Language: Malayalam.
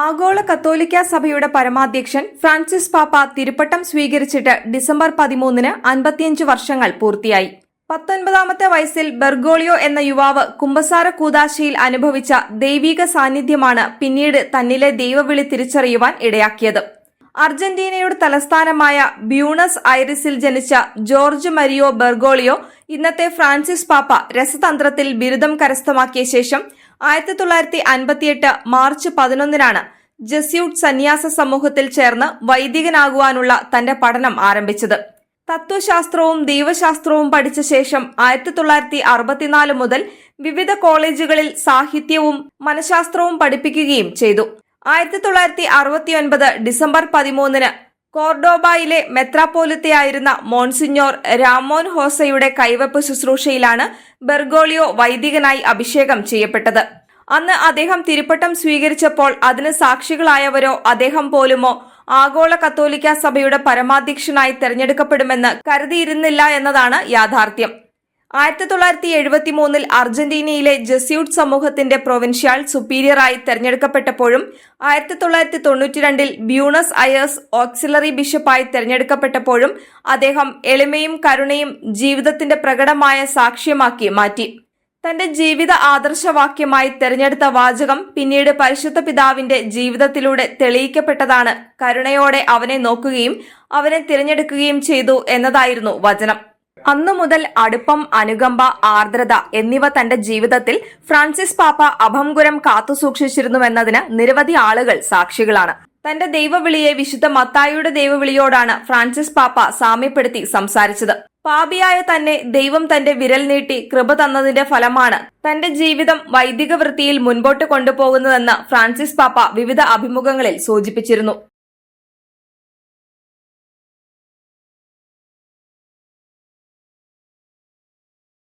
ആഗോള കത്തോലിക്ക സഭയുടെ പരമാധ്യക്ഷൻ ഫ്രാൻസിസ് പാപ്പ തിരുപ്പട്ടം സ്വീകരിച്ചിട്ട് ഡിസംബർ പതിമൂന്നിന് അൻപത്തിയഞ്ച് വർഷങ്ങൾ പൂർത്തിയായി. പത്തൊൻപതാമത്തെ വയസ്സിൽ ബെർഗോളിയോ എന്ന യുവാവ് കുമ്പസാര കൂതാശയിൽ അനുഭവിച്ച ദൈവിക സാന്നിധ്യമാണ് പിന്നീട് തന്നിലെ ദൈവവിളി തിരിച്ചറിയുവാൻ ഇടയാക്കിയത്. അർജന്റീനയുടെ തലസ്ഥാനമായ ബ്യൂണസ് ഐറിസിൽ ജനിച്ച ജോർജ് മരിയോ ബെർഗോളിയോ ഇന്നത്തെ ഫ്രാൻസിസ് പാപ്പ രസതന്ത്രത്തിൽ ബിരുദം കരസ്ഥമാക്കിയ ശേഷം ആയിരത്തി തൊള്ളായിരത്തി അൻപത്തിയെട്ട് മാർച്ച് പതിനൊന്നിനാണ് ജസ്യൂട്ട് സന്യാസ സമൂഹത്തിൽ ചേർന്ന് വൈദികനാകുവാനുള്ള തന്റെ പഠനം ആരംഭിച്ചത്. തത്വശാസ്ത്രവും ദൈവശാസ്ത്രവും പഠിച്ച ശേഷം ആയിരത്തി തൊള്ളായിരത്തി അറുപത്തിനാല് മുതൽ വിവിധ കോളേജുകളിൽ സാഹിത്യവും മനഃശാസ്ത്രവും പഠിപ്പിക്കുകയും ചെയ്തു. ആയിരത്തി തൊള്ളായിരത്തി അറുപത്തിയൊൻപത് ഡിസംബർ പതിമൂന്നിന് കോർഡോബായിലെ മെത്രാപ്പോലിത്തയായിരുന്ന മോൺസിഞ്ഞോർ രാമോൻ ഹോസയുടെ കൈവപ്പ് ശുശ്രൂഷയിലാണ് ബെർഗോളിയോ വൈദികനായി അഭിഷേകം ചെയ്യപ്പെട്ടത്. അന്ന് അദ്ദേഹം തിരുപ്പട്ടം സ്വീകരിച്ചപ്പോൾ അതിന് സാക്ഷികളായവരോ അദ്ദേഹം പോലുമോ ആഗോള കത്തോലിക്ക സഭയുടെ പരമാധ്യക്ഷനായി തെരഞ്ഞെടുക്കപ്പെടുമെന്ന് കരുതിയിരുന്നില്ല എന്നതാണ് യാഥാർത്ഥ്യം. ആയിരത്തി തൊള്ളായിരത്തി എഴുപത്തി മൂന്നിൽ അർജന്റീനയിലെ ജസ്യൂട്ട് സമൂഹത്തിന്റെ പ്രൊവിൻഷ്യൽ സുപ്പീരിയറായി തെരഞ്ഞെടുക്കപ്പെട്ടപ്പോഴും ആയിരത്തി തൊള്ളായിരത്തി തൊണ്ണൂറ്റിരണ്ടിൽ ബ്യൂണസ് അയേഴ്സ് ഓക്സിലറി ബിഷപ്പായി തെരഞ്ഞെടുക്കപ്പെട്ടപ്പോഴും അദ്ദേഹം എളിമയും കരുണയും ജീവിതത്തിന്റെ പ്രകടമായ സാക്ഷ്യമാക്കി മാറ്റി. തന്റെ ജീവിത ആദർശവാക്യമായി തെരഞ്ഞെടുത്ത വാചകം പിന്നീട് പരിശുദ്ധ പിതാവിന്റെ ജീവിതത്തിലൂടെ തെളിയിക്കപ്പെട്ടതാണ് കരുണയോടെ അവനെ നോക്കുകയും അവനെ തിരഞ്ഞെടുക്കുകയും ചെയ്തു എന്നതായിരുന്നു വചനം. അന്നു മുതൽ അടുപ്പം അനുകമ്പ ആർദ്രത എന്നിവ തന്റെ ജീവിതത്തിൽ ഫ്രാൻസിസ് പാപ്പ അഭംഗുരം കാത്തുസൂക്ഷിച്ചിരുന്നുവെന്നതിന് നിരവധി ആളുകൾ സാക്ഷികളാണ്. തന്റെ ദൈവവിളിയെ വിശുദ്ധ മത്തായിയുടെ ദൈവവിളിയോടാണ് ഫ്രാൻസിസ് പാപ്പ സാമ്യപ്പെടുത്തി സംസാരിച്ചത്. പാപിയായ തന്നെ ദൈവം തന്റെ വിരൽ നീട്ടി കൃപ തന്നതിന്റെ ഫലമാണ് തന്റെ ജീവിതം വൈദിക വൃത്തിയിൽ മുൻപോട്ട് കൊണ്ടുപോകുന്നതെന്ന് ഫ്രാൻസിസ് പാപ്പ വിവിധ അഭിമുഖങ്ങളിൽ സൂചിപ്പിച്ചിരുന്നു.